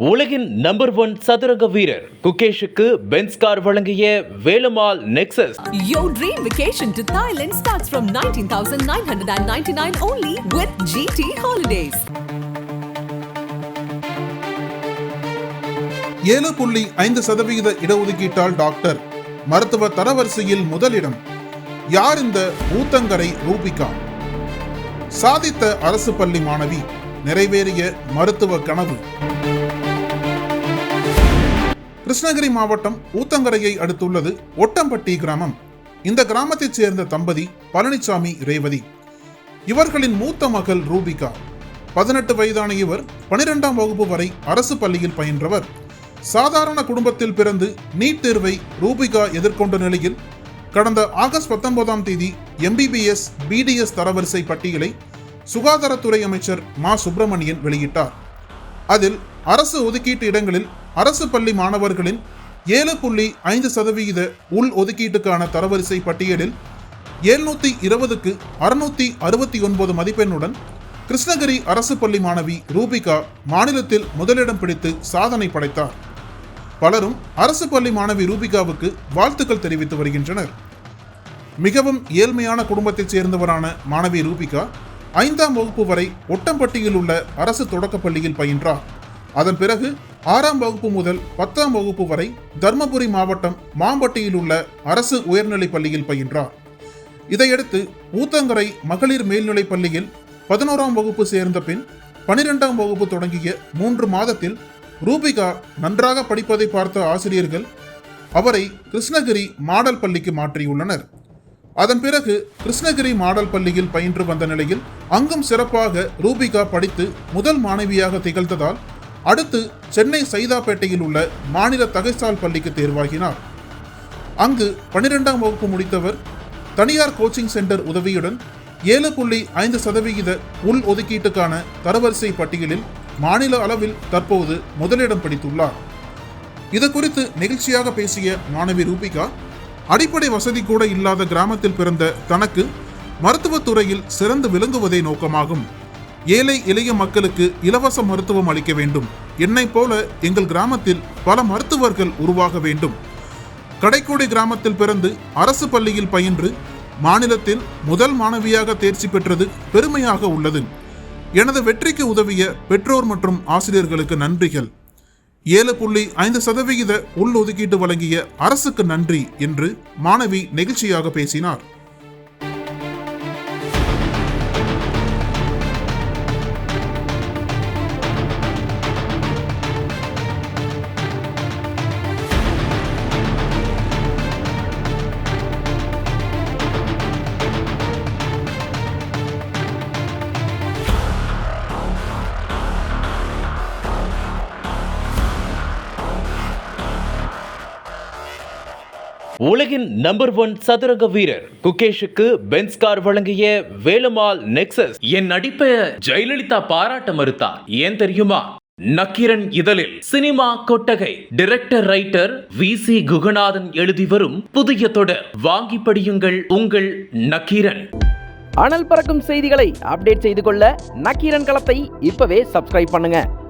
உலகின் number one சதுரங்க வீரர் குகேஷுக்கு பென்ஸ் கார் வழங்கிய Velumal Nexus Your dream vacation to Thailand starts from 19,999 only with GT Holidays. ஏழு புள்ளி ஐந்து சதவிகித இடஒதுக்கீட்டால் டாக்டர் மருத்துவ தரவரிசையில் முதலிடம். யார் இந்த ஊத்தங்கரை ரூபிகா? சாதித்த அரசு பள்ளி மாணவி நிறைவேறிய மருத்துவ கனவு. கிருஷ்ணகிரி மாவட்டம் ஊத்தங்கரையை அடுத்துள்ளது ஒட்டம்பட்டி கிராமம். இந்த கிராமத்தைச் சேர்ந்த தம்பதி பழனிசாமி ரேவதி. இவர்களின் மூத்த மகள் ரூபிகா. பதினெட்டு வயதான இவர் பனிரெண்டாம் வகுப்பு வரை அரசு பள்ளியில் பயின்றவர். சாதாரண குடும்பத்தில் பிறந்து நீட் தேர்வை ரூபிகா எதிர்கொண்ட நிலையில் கடந்த ஆகஸ்ட் பத்தொன்பதாம் தேதி எம்பிபிஎஸ் பிடிஎஸ் தரவரிசை பட்டியலை சுகாதாரத்துறை அமைச்சர் மா சுப்பிரமணியன் வெளியிட்டார். அதில் அரசு ஒதுக்கீட்டு இடங்களில் அரசு பள்ளி மாணவர்களின் ஏழு புள்ளி ஐந்து சதவிகித உள் ஒதுக்கீட்டுக்கான தரவரிசை பட்டியலில் எழுநூத்தி இருபதுக்கு அறுநூத்தி அறுபத்தி ஒன்பது மதிப்பெண்ணுடன் கிருஷ்ணகிரி அரசு பள்ளி மாணவி ரூபிகா மாநிலத்தில் முதலிடம் பிடித்து சாதனை படைத்தார். பலரும் அரசு பள்ளி மாணவி ரூபிகாவுக்கு வாழ்த்துக்கள் தெரிவித்து வருகின்றனர். மிகவும் ஏழ்மையான குடும்பத்தைச் சேர்ந்தவரான மாணவி ரூபிகா ஐந்தாம் வகுப்பு வரை ஒட்டம்பட்டியில் உள்ள அரசு தொடக்கப் பள்ளியில் பயின்றார். அதன் பிறகு ஆறாம் வகுப்பு முதல் பத்தாம் வகுப்பு வரை தர்மபுரி மாவட்டம் மாம்பட்டியில் உள்ள அரசு உயர்நிலைப் பள்ளியில் பயின்றார். இதையடுத்து ஊத்தங்கரை மகளிர் மேல்நிலைப் பள்ளியில் பதினோராம் வகுப்பு சேர்ந்த பின் பனிரெண்டாம் வகுப்பு தொடங்கிய மூன்று மாதத்தில் ரூபிகா நன்றாக படிப்பதை பார்த்த ஆசிரியர்கள் அவரை கிருஷ்ணகிரி மாடல் பள்ளிக்கு மாற்றியுள்ளனர். அதன் பிறகு கிருஷ்ணகிரி மாடல் பள்ளியில் பயின்று வந்த நிலையில் அங்கும் சிறப்பாக ரூபிகா படித்து முதல் மாணவியாக திகழ்ந்ததால் அடுத்து சென்னை சைதாப்பேட்டையில் உள்ள மாநில தகைசால் பள்ளிக்கு தேர்வாகினார். அங்கு பனிரெண்டாம் வகுப்பு முடித்தவர் தனியார் கோச்சிங் சென்டர் உதவியுடன் ஏழு புள்ளி ஐந்து சதவிகித உள் ஒதுக்கீட்டுக்கான தரவரிசை பட்டியலில் மாநில அளவில் தற்போது முதலிடம் பிடித்துள்ளார். இது குறித்து நிகழ்ச்சியாக பேசிய மாணவி ரூபிகா அடிப்படை வசதி கூட இல்லாத கிராமத்தில் பிறந்த தனக்கு மருத்துவத் துறையில் சிறந்து விளங்குவதே நோக்கமாகும். ஏழை எளிய மக்களுக்கு இலவச மருத்துவம் அளிக்க வேண்டும். என்னைப் போல எங்கள் கிராமத்தில் பல மருத்துவர்கள் உருவாக வேண்டும். கடைக்கோடி கிராமத்தில் பிறந்து அரசு பள்ளியில் பயின்று மாநிலத்தில் முதல் மாணவியாக தேர்ச்சி பெற்றது பெருமையாக உள்ளது. எனது வெற்றிக்கு உதவிய பெற்றோர் மற்றும் ஆசிரியர்களுக்கு நன்றிகள். ஏழு புள்ளி ஐந்து சதவிகித உள் வழங்கிய அரசுக்கு நன்றி என்று மாணவி நெகிழ்ச்சியாக பேசினார். உலகின் நம்பர் ஒன் சதுரங்க வீரர் குகேஷுக்கு பென்ஸ் கார் வழங்கிய வேலுமால் நெக்சஸ் என் நடிப்பை ஜெயலலிதா பாராட்ட மறுத்தார் ஏன் தெரியுமா? நக்கீரன் இதழில் சினிமா கொட்டகை. Director writer V C Guhanathan எழுதி வரும் புதிய தொடர். வாங்கி படியுங்கள் உங்கள் நக்கீரன். அனல் பறக்கும் செய்திகளை அப்டேட் செய்து கொள்ள நக்கீரன் களத்தை இப்பவே சப்ஸ்கிரைப் பண்ணுங்க.